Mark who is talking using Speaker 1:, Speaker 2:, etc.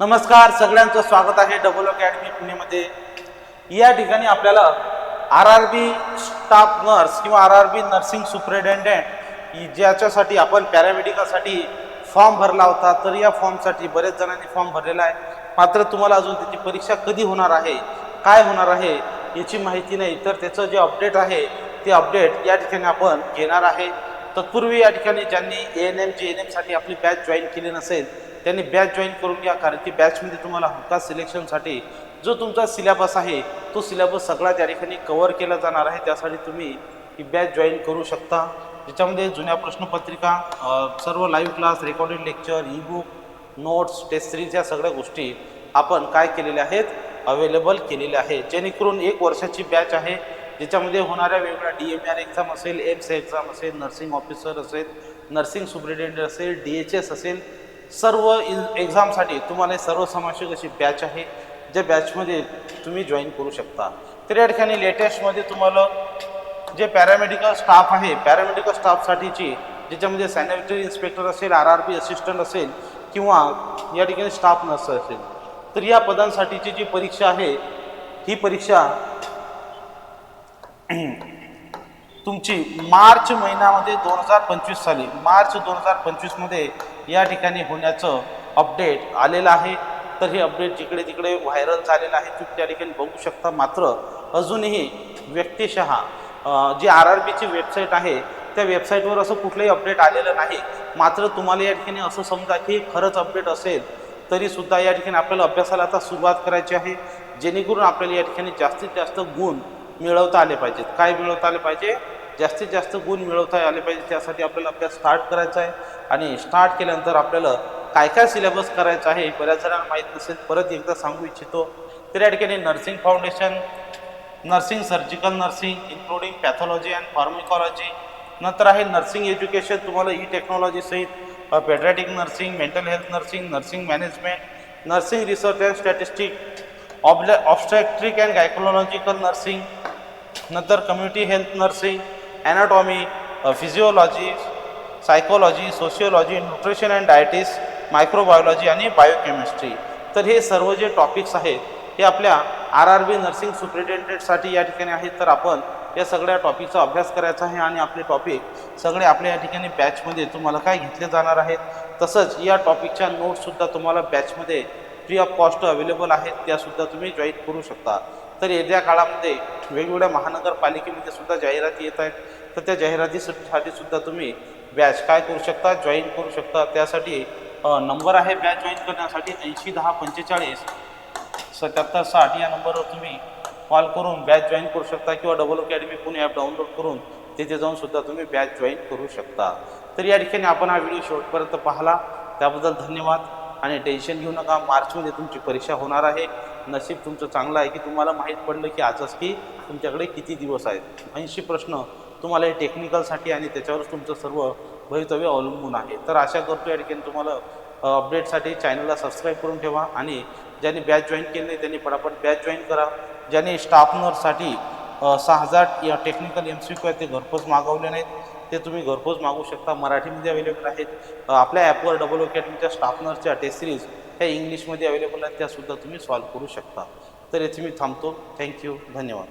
Speaker 1: नमस्कार सगळ्यांचं स्वागत आहे डबल अकॅडमी पुणेमध्ये. या ठिकाणी आपल्याला R R B staff nurse किंवा R R B nursing superintendent ज्याच्यासाठी आपण पॅरामेडिकलसाठी फॉर्म भरला होता तर या फॉर्मसाठी बरेच जणांनी फॉर्म भरलेला आहे. मात्र तुम्हाला अजून त्याची परीक्षा कधी होणार आहे काय होणार आहे याची माहिती नाही. तर त्याचं जे अपडेट आहे ते अपडेट या ठिकाणी आपण घेणार आहे. तत्पूर्वी या ठिकाणी ज्यांनी A N M G N एमसाठी आपली बॅच जॉईन केली नसेल त्यांनी बॅच जॉईन करून घ्या कारण की बॅचमध्ये तुम्हाला हमखास सिलेक्शनसाठी जो तुमचा सिलेबस आहे तो सिलेबस सगळा त्या ठिकाणी कवर केला जाणार आहे. त्यासाठी तुम्ही ही बॅच जॉईन करू शकता. ज्याच्यामध्ये जुन्या प्रश्नपत्रिका सर्व live class recorded lecture e book notes test series या सगळ्या गोष्टी आपण काय केलेल्या आहेत? अवेलेबल केलेल्या आहेत. जेणेकरून एक वर्षाची बॅच आहे ज्याच्यामध्ये होणाऱ्या वेगवेगळ्या डी एम आर एक्झाम असेल एम्स एक्झाम असेल नर्सिंग ऑफिसर असेल नर्सिंग सुप्रिटेंडेंट असेल डी एच एस असेल सर्व एक्झामसाठी तुम्हाला सर्व समावेशक अशी बॅच आहे ज्या बॅचमध्ये तुम्ही जॉईन करू शकता. तर या ठिकाणी लेटेस्टमध्ये तुम्हाला जे पॅरामेडिकल स्टाफ आहे पॅरामेडिकल स्टाफसाठीची ज्याच्यामध्ये सॅनिटरी इन्स्पेक्टर असेल आर आर बी असिस्टंट असेल किंवा या ठिकाणी स्टाफ नर्स असेल. तर या पदांसाठीची जी परीक्षा आहे ही परीक्षा तुमची मार्च महिन्यामध्ये दोन हजार पंचवीस साली मार्च दोन हजार पंचवीसमध्ये या ठिकाणी होण्याचं अपडेट आलेलं आहे. तर हे अपडेट जिकडे तिकडे व्हायरल झालेलं आहे तुम्ही त्या ठिकाणी बघू शकता. मात्र अजूनही व्यक्तिशः जी आर आर बीची वेबसाईट आहे त्या वेबसाईटवर असं कुठलंही अपडेट आलेलं नाही. मात्र तुम्हाला या ठिकाणी असं समजा की खरंच अपडेट असेल तरी सुद्धा या ठिकाणी आपल्याला अभ्यासाला आता सुरुवात करायची आहे. जेणेकरून आपल्याला या ठिकाणी जास्तीत जास्त गुण मिळवता आले पाहिजेत. काय मिळवता आले पाहिजे? जास्तीत जास्त गुण मिळवता आले पाहिजे त्यासाठी आपल्याला अभ्यास स्टार्ट करायचा आहे. आणि स्टार्ट केल्यानंतर आपल्याला काय काय सिलेबस करायचा आहे बऱ्याच जणांना माहीत नसेल परत एकदा सांगू इच्छितो. तर या ठिकाणी nursing foundation nursing surgical nursing including pathology and pharmacology नंतर आहे नर्सिंग एज्युकेशन तुम्हाला ई टेक्नॉलॉजी सहित paediatric nursing mental health nursing nursing management nursing research and statistic ऑब्ले obstetric and gynaecological nursing नंतर community health nursing anatomy physiology psychology sociology nutrition and dietetics microbiology आणि biochemistry तर हे सर्व जे topics आहेत हे आपल्या आर आर बी नर्सिंग सुप्रिटेंडेंटसाठी या ठिकाणी आहेत. तर आपण या सगळ्या टॉपिकचा अभ्यास करायचा आहे आणि आपले टॉपिक सगळे आपल्या या ठिकाणी बॅचमध्ये तुम्हाला काय घेतले जाणार आहेत. तसंच या टॉपिकच्या नोट्ससुद्धा तुम्हाला बॅचमध्ये फ्री ऑफ कॉस्ट अवेलेबल आहेत त्यासुद्धा तुम्ही जॉईन करू शकता. तर येत्या काळामध्ये वेगवेगळ्या महानगरपालिकेमध्ये सुद्धा जाहिराती येत आहेत. तर त्या जाहिरातीसाठी सुद्धा तुम्ही बॅच काय करू शकता जॉईन करू शकता. त्यासाठी नंबर आहे बॅच जॉईन करण्यासाठी ऐंशी दहा पंचेचाळीस सत्याहत्तर साठ या नंबरवर तुम्ही कॉल करून बॅच जॉईन करू शकता किंवा Double Academy Pune app download करून तिथे जाऊन सुद्धा तुम्ही बॅच जॉईन करू शकता. तर या ठिकाणी आपण हा व्हिडिओ शेवटपर्यंत पाहिला. त्याबद्दल धन्यवाद. आणि टेन्शन घेऊ नका. मार्चमध्ये तुमची परीक्षा होणार आहे. नशीब तुमचं चांगलं आहे की तुम्हाला माहीत पडलं की आजच की तुमच्याकडे किती दिवस आहेत? ऐंशी प्रश्न तुम्हाला हे टेक्निकलसाठी आणि त्याच्यावरच तुमचं सर्व भवितव्य अवलंबून आहे. तर आशा करतो या ठिकाणी तुम्हाला अपडेटसाठी चॅनलला सबस्क्राईब करून ठेवा आणि ज्यांनी बॅच जॉईन केली नाही त्यांनी पटापट बॅच जॉईन करा. ज्यांनी स्टाफ नर्ससाठी सहा हजार या टेक्निकल एम सी क्यू आहेत ते घरपोच मागवले नाहीत. ते तुम्ही घरपोच मागू शकता. मराठीमध्ये अवेलेबल आहेत. आपल्या ॲपवर डबल अकॅडमीच्या स्टाफनरच्या टेस्ट सिरीज ह्या इंग्लिशमध्ये अवेलेबल आहेत. त्यासुद्धा तुम्ही सॉल्व करू शकता. तर याची मी थांबतो. थँक्यू धन्यवाद.